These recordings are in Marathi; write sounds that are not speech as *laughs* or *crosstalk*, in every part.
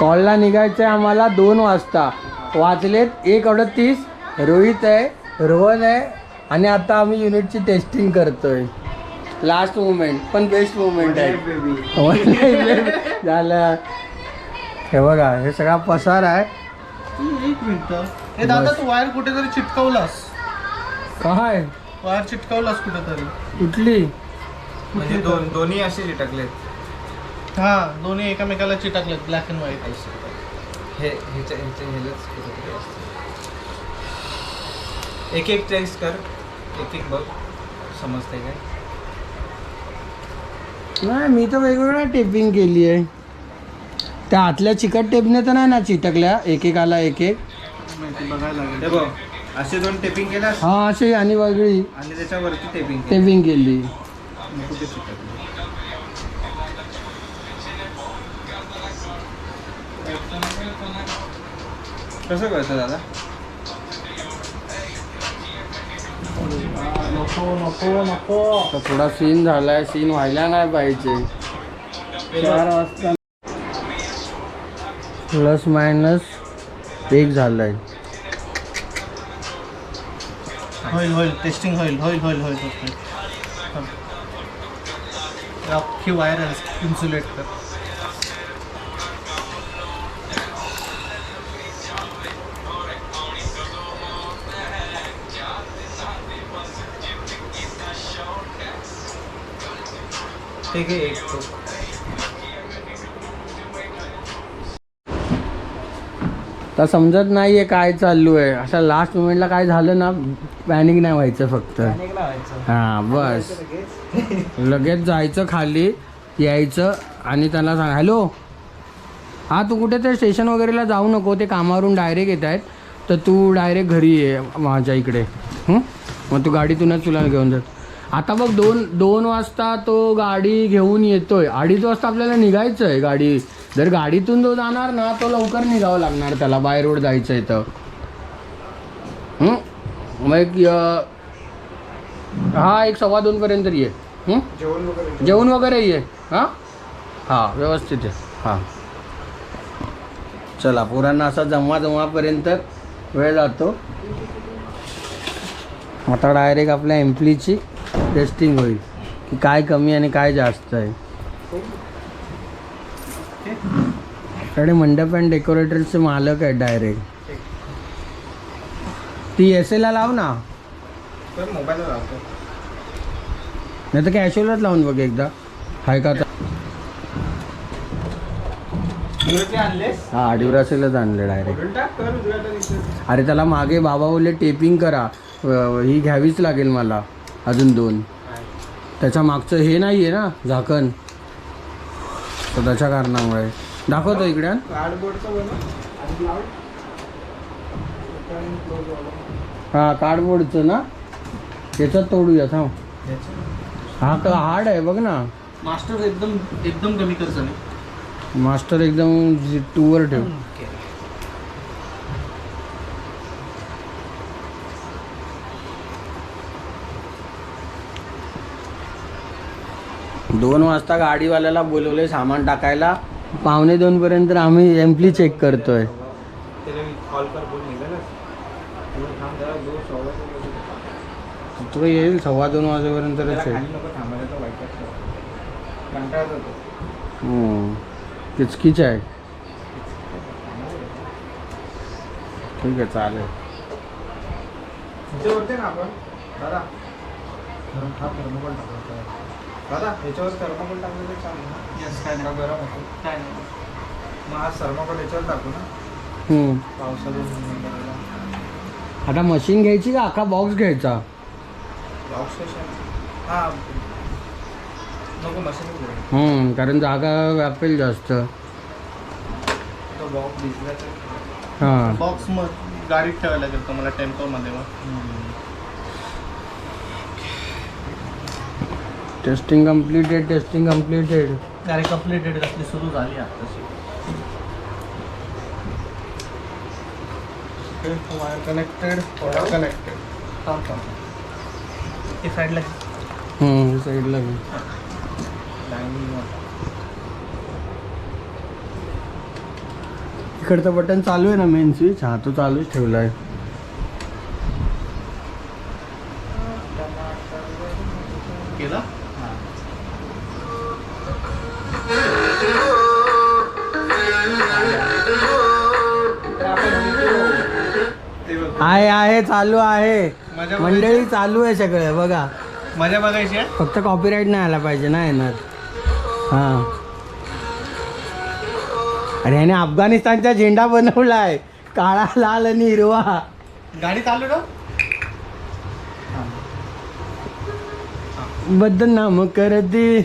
कॉलला निघायचं आहे आम्हाला दोन वाजता. वाजलेत एक अडतीस रोहित आहे रोहन आहे आणि आता आम्ही युनिटची टेस्टिंग करतोय. लास्ट मुमेंट पण बेस्ट मुमेंट आहे. झालं. हे बघा हे सगळा पसार आहे. एक मिनिट. हे दादा तू वायर कुठेतरी चिटकवलास काय? वायर चिटकवलास कुठेतरी? कुठली? म्हणजे दोन दोन्ही असे चिटकलेत. हा दोन्ही एकामेकाला चिटकलेत ब्लॅक अँड व्हाईट हे ह्याच्या ह्याच्या ह्यालाच कुठेतरी असतं. एक एक टेस्ट कर एक एक बघ समजते काय? नाही मी तर वेगवेगळ्या टेपिंग केली आहे. त्या आतल्या चिकट टेपने तर नाही ना चिटकल्या एक एक आला एक एक माहिती बघायला हे लागेल बघ असे दोन टेपिंग केल्यास? हा अशी आणि वेगळी आणि त्याच्यावरती टेपिंग केली. टेपिंग केली. मग कुठे चिटकली? कसं कळतं दादा? नको नको नको. आता थोडा सीन झालाय सीन व्हायला नाही पाहिजे. चार वाजता प्लस मायनस एक झालाय. होईल होईल. टेस्टिंग होईल होईल होईल होईल. होईल अख्खी वायर इन्सुलेट कर. आहे एक तो. तर समजत नाहीये काय चालू आहे अशा लास्ट मोमेंटला काय झालं ना पॅनिक नाही व्हायचं फक्त. हा बस. लगेच जायचं खाली यायचं आणि त्यांना सांग हॅलो हा तू कुठे ते स्टेशन वगैरेला जाऊ नको ते कामावरून डायरेक्ट येत आहेत. तर तू डायरेक्ट घरी ये माझ्या इकडे. हं? मग तू गाडीतूनच तुला घेऊन जात आता बघ दोन दोन वाजता तो गाडी घेऊन येतोय. अडीच वाजता आपल्याला निघायचं आहे गाडी. जर गाडीतून तो जाणार ना तो लवकर निघावं लागणार त्याला. बाय रोड जायचं आहे तर. हं? मग एक हा एक सव्वा दोनपर्यंत ये. हं? जेवण वगैरे जेवण वगैरे ये. हां? हां व्यवस्थित आहे हां. चला पोरांना असा जमवा जमवापर्यंत वेळ जातो. आता डायरेक्ट आपल्या एम्प्लीची टेस्टिंग होईल की काय कमी आणि काय जास्त आहे. कडे मंडप अँड डेकोरेटरचे मालक आहेत डायरेक्ट ती एस एला लाव ना. नाही तर कॅशुअलच लावून बघ एकदा. हाय का? हा ड्युरासेलच आणले डायरेक्ट. अरे त्याला मागे बाबा बोलले टेपिंग करा. ही घ्यावीच लागेल मला. अजून दोन. त्याच्या मागचं हे नाही आहे ना झाकण. तर त्याच्या कारणामुळे. दाखवतो इकडे. हा. कार्डबोर्डचं ना? त्याच्यात तोडूया थांब. हा का हार्ड आहे बघ ना. मास्टर एकदम एकदम कमी नाही. मास्टर एकदम टूवर ठेव. दोन वाजता गाडीवाल्याला बोलवले सामान टाकायला. पावणे दोनपर्यंत आम्ही एम्प्ली चेक करतोय. तो येईल सव्वा दोन वाजेपर्यंतच हम्म. किचकिच आहे. ठीक आहे चालेल. ह्याच्यावरती ना आपण. दादा हा थर्मोकोल चालेल ना? यस काय का नाही. गरम होतो काय नाही. मग थर्मोकोल टाकू ना? हम्म. आता मशीन घ्यायची का अख्खा बॉक्स घ्यायचा? स्टेशन हां. नको मशीन घेऊ हम्म, कारण जागा व्यापेल जास्त. तो बॉक्स भिजला तर हां. बॉक्स मग गाडीत ठेवायला लागेल तुम्हाला टेम्पोमध्ये मग. टेस्टिंग कम्प्लिटेड टेस्टिंग कम्प्लिटेड गाडी कम्प्लिटेड असली सुरू झाली वायर कनेक्टेड कनेक्टेड थांब थांब. ते साईडला साईडला घे. तिकडचं बटन चालू आहे ना मेन स्विच हा तो चालूच ठेवला आहे. चालू आहे. मंडळी चालू आहे सगळं बघा. मजा बघायची आहे फक्त कॉपीराईट नाही आला पाहिजे ना येणार हां. अरे ह्याने अफगाणिस्तानचा झेंडा बनवलाय. काळा लाल आणि हिरवा. गाडी चालू ना बदनाम कर दे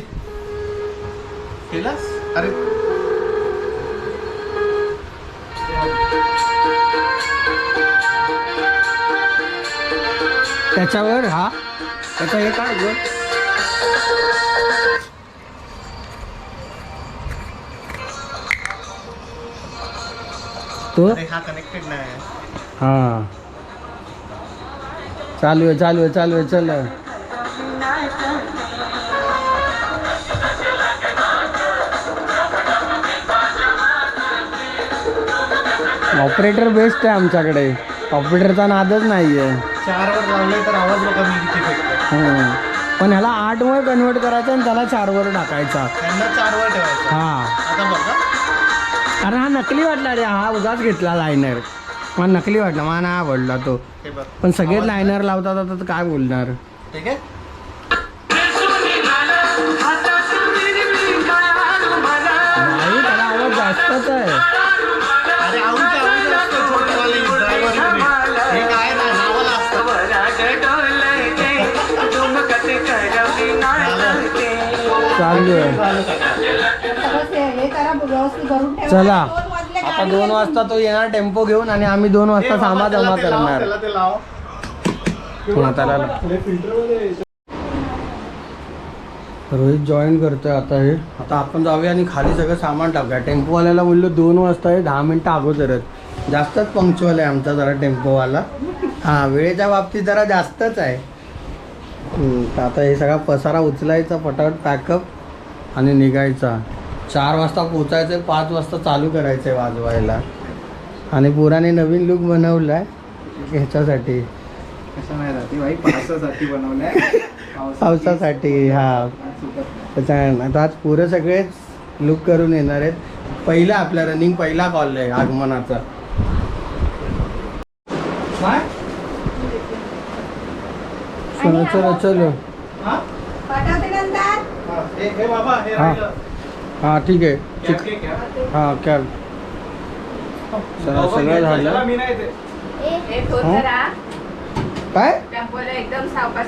केलास? अरे त्याच्यावर हा. त्याचा हे काय गं? तो? हा कनेक्टेड नाही हा. चालू आहे चालू आहे चालू आहे चल. ऑपरेटर बेस्ट आहे आमच्याकडे. ऑपरेटरचा नादच नाही आहे चार वर लावले तर आवाज बघा मी किती फेकतो हम्म. पण ह्याला आठ वर कन्वर्ट करायचं आणि त्याला चार वर टाकायचा. त्यांना चार वर ठेवायचं. हा. आता बघा. कारण हा नकली वाटला रे हा उगाच घेतला लायनर मला नकली वाटला मला नाही आवडला तो. हे बघ. पण सगळेच लायनर लावतात आता तर काय बोलणार? ठीक आहे? नाही त्याला आवाज जास्तच चालू आहे. चला. आता दोन वाजता तो येणार टेम्पो घेऊन आणि आम्ही दोन वाजता सामा जमा करणार. हा, रोहित जॉईन करतोय आता हे. आता आपण जाऊया आणि खाली सगळं सामान टाकूया. टेम्पोवाल्याला बोललो दोन वाजता आहे दहा मिनटं अगोदरच. जास्तच पंक्च्युअल आहे आमचा जरा टेम्पोवाला. हां वेळेच्या बाबतीत जरा जास्तच आहे. आता हे सगळा पसारा उचलायचा पटापट पॅकअप आणि निघायचा. चार वाजता पोचायचं आहे पाच वाजता चालू करायचं आहे वाजवायला. आणि पुराने नवीन लुक बनवला आहे ह्याच्यासाठी पावसासाठी बनवलंय. *laughs* पावसासाठी हा. त्याच्या आता आज पुरं सगळेच लुक करून येणार आहेत. पहिला आपला रनिंग पहिला कॉल आहे आगमनाचा. काय? चलो चलो हा? हा, हे हे हे. हा. हा ठीक आहे. कॅब. हा कॅब. सगळं घे, झालं. काय? टेम्पोला एकदम सावकाश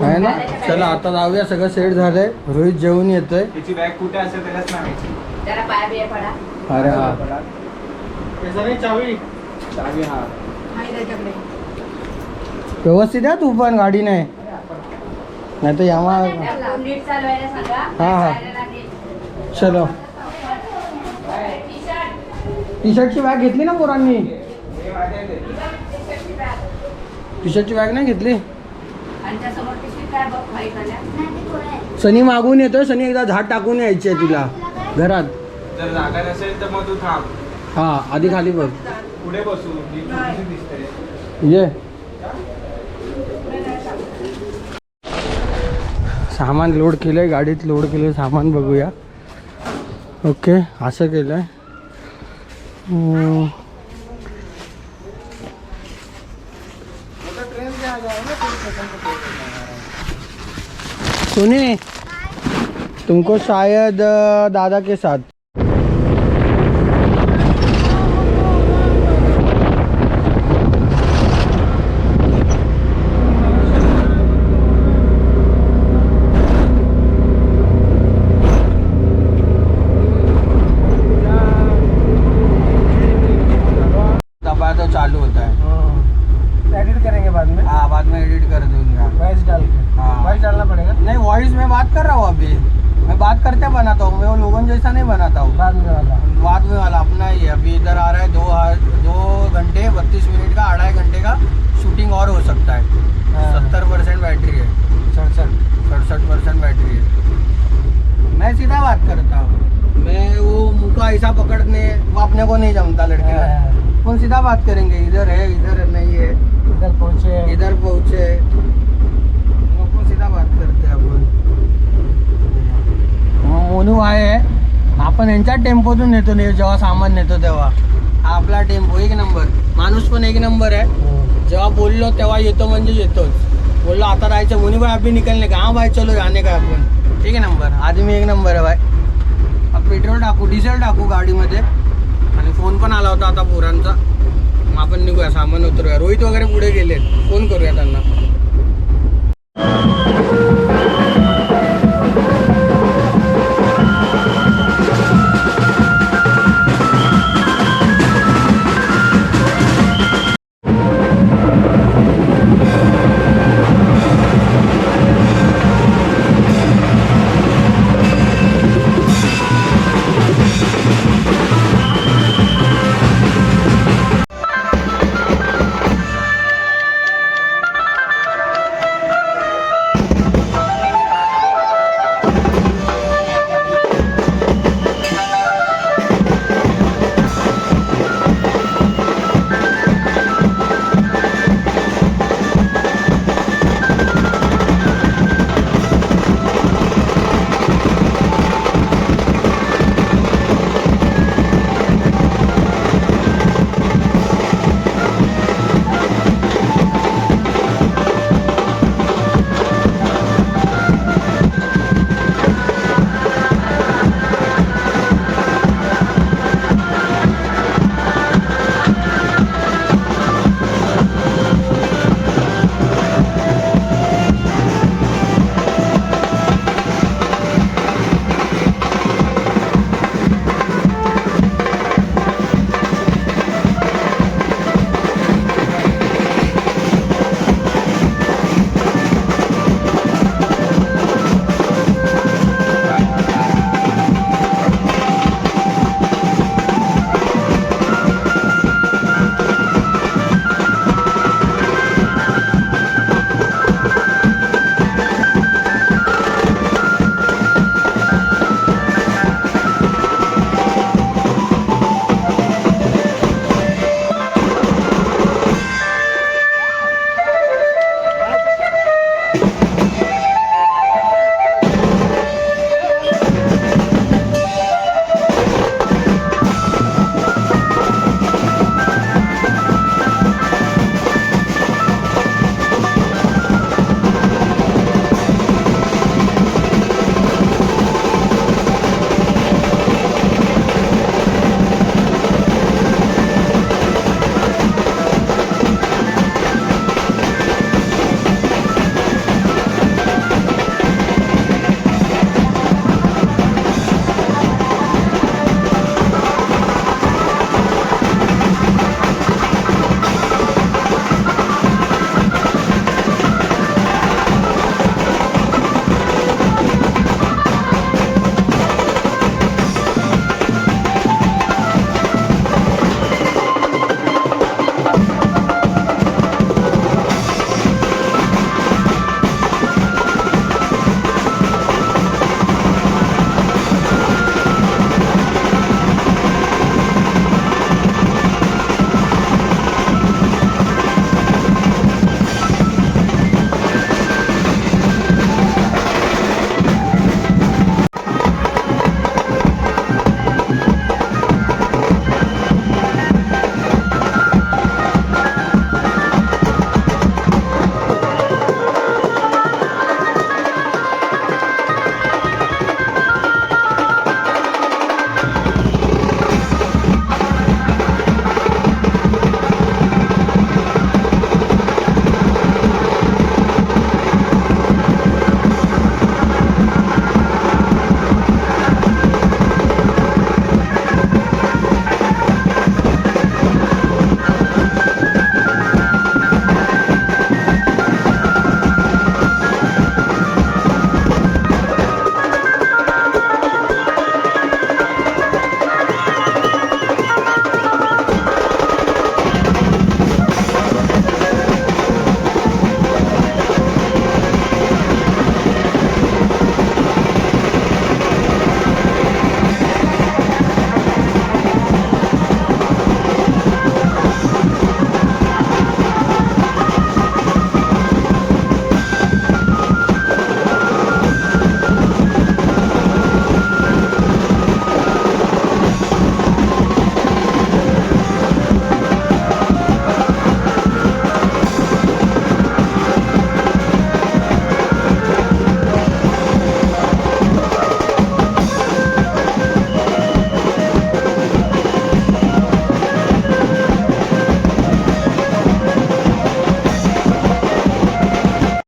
काय आहे. ना? चला आता जाऊया. सगळं सेट झालंय. रोहित जेवून येतोय. त्याची बॅग कुठे असेल त्यालाच नाही माहिती. जरा पाया बिया पडा. अरे हा. चावी. चावी हा. व्यवस्थित आहे तू पण गाडी नाही. नाही तर यामा हा, हा. चलो. टी शर्टची बॅग घेतली ना पोरांनी? टी-शर्टची बॅग. नाही घेतली? सनी मागून येतोय सनी एकदा झाड टाकून यायची आहे तिला घरात. जर जागा नसेल तर मग तू थांब. हा आधी खाली बघ. पुढे बसू ये. सामान लोड केलंय गाडीत लोड केलं सामान बघूया. ओके असं केलंय. हम्म. सुनिए तुमको शायद दादा के साथ. ओवन जैसा नहीं बना था बाद में वाला। बाद में वाला अपना ही है। अभी इधर आ रहा है दो दो घंटे बत्तीस मिनट का अढ़ाई घंटे का शूटिंग और हो सकता है। हाँ। सत्तर परसेंट बैटरी है। सड़सठ। सड़सठ परसेंट बैटरी है। मैं सीधा बात करता हूँ। मैं वो मुँह का ऐसा पकड़ने वो अपने को नहीं जमता लड़के हाँ। कौन सीधा बात करेंगे? इधर है इधर नहीं है इधर पहुँचे इधर पहुँचे मोनू आहे. आपण यांच्या टेम्पोतून नेतो ने जेव्हा सामान नेतो तेव्हा. हा आपला टेम्पो एक नंबर. माणूस पण एक नंबर आहे. जेव्हा बोललो तेव्हा येतो म्हणजे येतोच. बोललो आता राहायचं मुनी भाई अभी निकलने का? हाँ भाई चलो जाने का आपण? एक नंबर. आदमी एक नंबर आहे भाई पेट्रोल टाकू डिझेल टाकू गाडीमध्ये. आणि फोन पण आला होता आता पोरांचा. मग आपण निघूया सामान उतरूया. रोहित वगैरे पुढे गेलेत. फोन करूया त्यांना.